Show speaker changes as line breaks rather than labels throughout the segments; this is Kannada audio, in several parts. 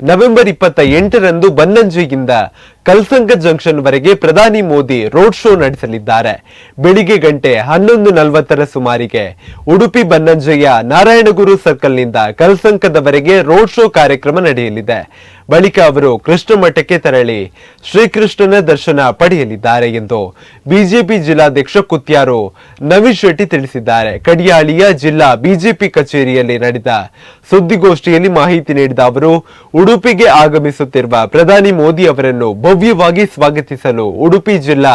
ನವೆಂಬರ್ ಇಪ್ಪತ್ತ ಎಂಟರಂದು ಬನ್ನಂಜಿಯಿಂದ ಕಲ್ಸಂಕ ಜಂಕ್ಷನ್ ವರೆಗೆ ಪ್ರಧಾನಿ ಮೋದಿ ರೋಡ್ ಶೋ ನಡೆಸಲಿದ್ದಾರೆ. ಬೆಳಿಗ್ಗೆ ಗಂಟೆ ಹನ್ನೊಂದು ನಲವತ್ತರ ಸುಮಾರಿಗೆ ಉಡುಪಿ ಬನ್ನಂಜಯ್ಯ ನಾರಾಯಣಗುರು ಸರ್ಕಲ್ನಿಂದ ಕಲ್ಸಂಕದವರೆಗೆ ರೋಡ್ ಶೋ ಕಾರ್ಯಕ್ರಮ ನಡೆಯಲಿದೆ. ಬಳಿಕ ಅವರು ಕೃಷ್ಣ ಮಠಕ್ಕೆ ತೆರಳಿ ಶ್ರೀಕೃಷ್ಣನ ದರ್ಶನ ಪಡೆಯಲಿದ್ದಾರೆ ಎಂದು ಬಿಜೆಪಿ ಜಿಲ್ಲಾಧ್ಯಕ್ಷ ಕುತ್ಯಾರು ನವೀನ್ ಶೆಟ್ಟಿ ತಿಳಿಸಿದ್ದಾರೆ. ಕಡಿಯಾಳಿಯ ಜಿಲ್ಲಾ ಬಿಜೆಪಿ ಕಚೇರಿಯಲ್ಲಿ ನಡೆದ ಸುದ್ದಿಗೋಷ್ಠಿಯಲ್ಲಿ ಮಾಹಿತಿ ನೀಡಿದ ಅವರು, ಉಡುಪಿಗೆ ಆಗಮಿಸುತ್ತಿರುವ ಪ್ರಧಾನಿ ಮೋದಿ ಅವರನ್ನು ಭವ್ಯವಾಗಿ ಸ್ವಾಗತಿಸಲು ಉಡುಪಿ ಜಿಲ್ಲಾ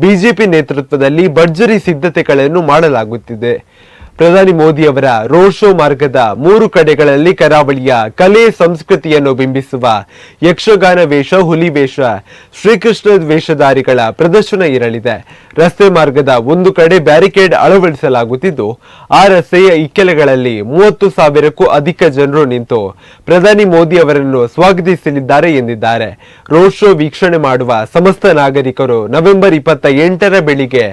ಬಿಜೆಪಿ ನೇತೃತ್ವದಲ್ಲಿ ಭರ್ಜರಿ ಸಿದ್ಧತೆಗಳನ್ನು ಮಾಡಲಾಗುತ್ತಿದೆ. ಪ್ರಧಾನಿ ಮೋದಿ ಅವರ ರೋಡ್ ಶೋ ಮಾರ್ಗದ ಮೂರು ಕಡೆಗಳಲ್ಲಿ ಕರಾವಳಿಯ ಕಲೆ ಸಂಸ್ಕೃತಿಯನ್ನು ಬಿಂಬಿಸುವ ಯಕ್ಷಗಾನ ವೇಷ, ಹುಲಿ ವೇಷ ಶ್ರೀಕೃಷ್ಣ ವೇಷಧಾರಿಗಳ ಪ್ರದರ್ಶನ ಇರಲಿದೆ. ರಸ್ತೆ ಮಾರ್ಗದ ಒಂದು ಕಡೆ ಬ್ಯಾರಿಕೇಡ್ ಅಳವಡಿಸಲಾಗುತ್ತಿದ್ದು ಆ ರಸ್ತೆಯ ಇಕ್ಕೆಲೆಗಳಲ್ಲಿ ಮೂವತ್ತು ಸಾವಿರಕ್ಕೂ ಅಧಿಕ ಜನರು ನಿಂತು ಪ್ರಧಾನಿ ಮೋದಿ ಅವರನ್ನು ಸ್ವಾಗತಿಸಲಿದ್ದಾರೆ ಎಂದಿದ್ದಾರೆ. ರೋಡ್ ಶೋ ವೀಕ್ಷಣೆ ಮಾಡುವ ಸಮಸ್ತ ನಾಗರಿಕರು ನವೆಂಬರ್ ಇಪ್ಪತ್ತ ಎಂಟರ ಬೆಳಿಗ್ಗೆ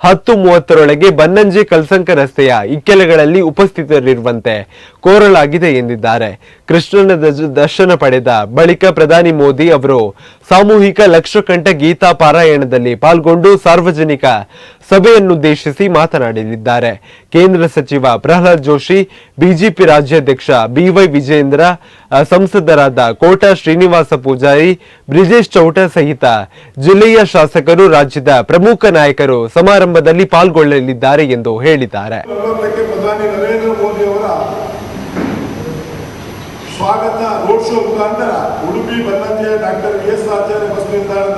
ಹತ್ತು ಮೂವತ್ತರೊಳಗೆ ಬನ್ನಂಜೆ ಕಲ್ಸಂಕ ರಸ್ತೆಯ ಇಕ್ಕೆಲೆಗಳಲ್ಲಿ ಉಪಸ್ಥಿತರಿರುವಂತೆ ಕೋರಲಾಗಿದೆ ಎಂದಿದ್ದಾರೆ. ಕೃಷ್ಣನ ದರ್ಶನ ಪಡೆದ ಬಳಿಕ ಪ್ರಧಾನಿ ಮೋದಿ ಅವರು ಸಾಮೂಹಿಕ ಲಕ್ಷಕಂಠ ಗೀತಾ ಪಾರಾಯಣದಲ್ಲಿ ಪಾಲ್ಗೊಂಡು ಸಾರ್ವಜನಿಕ ಸಭೆಯನ್ನುದ್ದೇಶಿಸಿ ಮಾತನಾಡಲಿದ್ದಾರೆ. ಕೇಂದ್ರ ಸಚಿವ ಪ್ರಹ್ಲಾದ್ ಜೋಶಿ, ಬಿಜೆಪಿ ರಾಜ್ಯಾಧ್ಯಕ್ಷ ಬಿವೈ ವಿಜೇಂದ್ರ ಸಂಸದರಾದ ಕೋಟಾ ಶ್ರೀನಿವಾಸ ಪೂಜಾರಿ, ಬ್ರಿಜೇಶ್ ಚೌಟ ಸಹಿತ ಜಿಲ್ಲೆಯ ಶಾಸಕರು, ರಾಜ್ಯದ ಪ್ರಮುಖ ನಾಯಕರು ಸಮಾರಂಭದಲ್ಲಿ ಪಾಲ್ಗೊಳ್ಳಲಿದ್ದಾರೆ ಎಂದು ಹೇಳಿದ್ದಾರೆ.
ಸ್ವಾಗತ, ರೋಡ್ ಶೋ ಮುಖಾಂತರ Udupi ಬನ್ನಂಜೆಯ doctor V S Acharya bus ನಿಲ್ದಾಣದ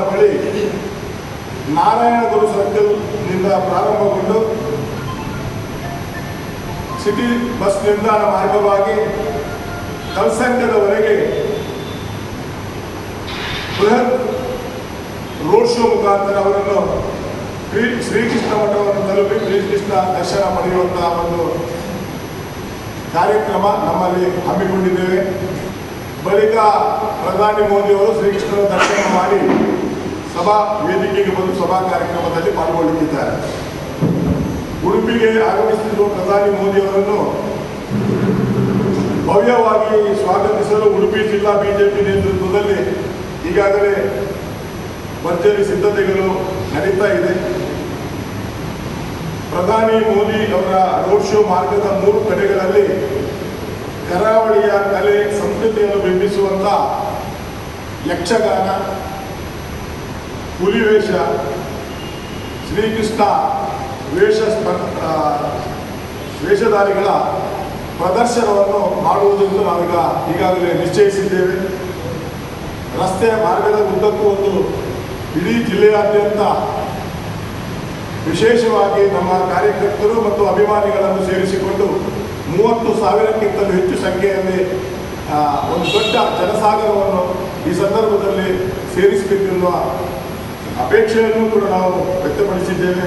ನಾರಾಯಣಗುರು ಸರ್ಕಲ್ನಿಂದ ಪ್ರಾರಂಭಗೊಂಡು ಸಿಟಿ ಬಸ್ ನಿಲ್ದಾಣ ಮಾರ್ಗವಾಗಿ ಕಲ್ಸಂಕದವರೆಗೆ ಬೃಹತ್ ರೋಡ್ ಶೋ ಮುಖಾಂತರ ಅವರನ್ನು ಶ್ರೀ ಶ್ರೀಕೃಷ್ಣ ಮಠವನ್ನು ತಲುಪಿ ಶ್ರೀಕೃಷ್ಣ ದರ್ಶನ ಪಡೆಯುವಂತಹ ಒಂದು ಕಾರ್ಯಕ್ರಮ ನಮ್ಮಲ್ಲಿ ಹಮ್ಮಿಕೊಂಡಿದ್ದೇವೆ. ಬಳಿಕ ಪ್ರಧಾನಿ ಮೋದಿಯವರು ಶ್ರೀಕೃಷ್ಣನ ದರ್ಶನ ಮಾಡಿ ಸಭಾ ವೇದಿಕೆಗೆ ಬಂದು ಸಭಾ ಕಾರ್ಯಕ್ರಮದಲ್ಲಿ ಪಾಲ್ಗೊಳ್ಳುತ್ತಿದ್ದಾರೆ. ಉಡುಪಿಗೆ ಆಗಮಿಸುತ್ತಿರುವ ಪ್ರಧಾನಿ ಮೋದಿ ಅವರನ್ನು ಭವ್ಯವಾಗಿ ಸ್ವಾಗತಿಸಲು ಉಡುಪಿ ಜಿಲ್ಲಾ ಬಿಜೆಪಿ ನೇತೃತ್ವದಲ್ಲಿ ಈಗಾಗಲೇ ಭರ್ಜರಿ ಸಿದ್ಧತೆಗಳು ನಡೀತಾ ಇದೆ. ಪ್ರಧಾನಿ ಮೋದಿ ಅವರ ರೋಡ್ ಶೋ ಮಾರ್ಗದ ಮೂರು ಕಡೆಗಳಲ್ಲಿ ಕರಾವಳಿಯ ಕಲೆ, ಸಂಸ್ಕೃತಿಯನ್ನು ಬಿಂಬಿಸುವಂತ ಯಕ್ಷಗಾನ ಶ್ರೀಕೃಷ್ಣ ವೇಷ ಸ್ಪ- ಆ, ವೇಷಧಾರಿಗಳ ಪ್ರದರ್ಶನವನ್ನು ಮಾಡುವುದೆಂದು ನಾವೀಗ ಈಗಾಗಲೇ ನಿಶ್ಚಯಿಸಿದ್ದೇವೆ. ರಸ್ತೆಯ ಮಾರ್ಗದ ಉದ್ದಕ್ಕೂ ಒಂದು ಇಡೀ ಜಿಲ್ಲೆಯಾದ್ಯಂತ ವಿಶೇಷವಾಗಿ ನಮ್ಮ ಕಾರ್ಯಕರ್ತರು ಮತ್ತು ಅಭಿಮಾನಿಗಳನ್ನು ಸೇರಿಸಿಕೊಂಡು ಮೂವತ್ತು ಸಾವಿರಕ್ಕಿಂತಲೂ ಹೆಚ್ಚು ಸಂಖ್ಯೆಯಲ್ಲಿ ಒಂದು ದೊಡ್ಡ ಜನಸಾಗರವನ್ನು ಈ ಸಂದರ್ಭದಲ್ಲಿ ಸೇರಿಸಬೇಕೆನ್ನುವ ಅಪೇಕ್ಷೆಯನ್ನು ಕೂಡ ನಾವು ವ್ಯಕ್ತಪಡಿಸಿದ್ದೇವೆ.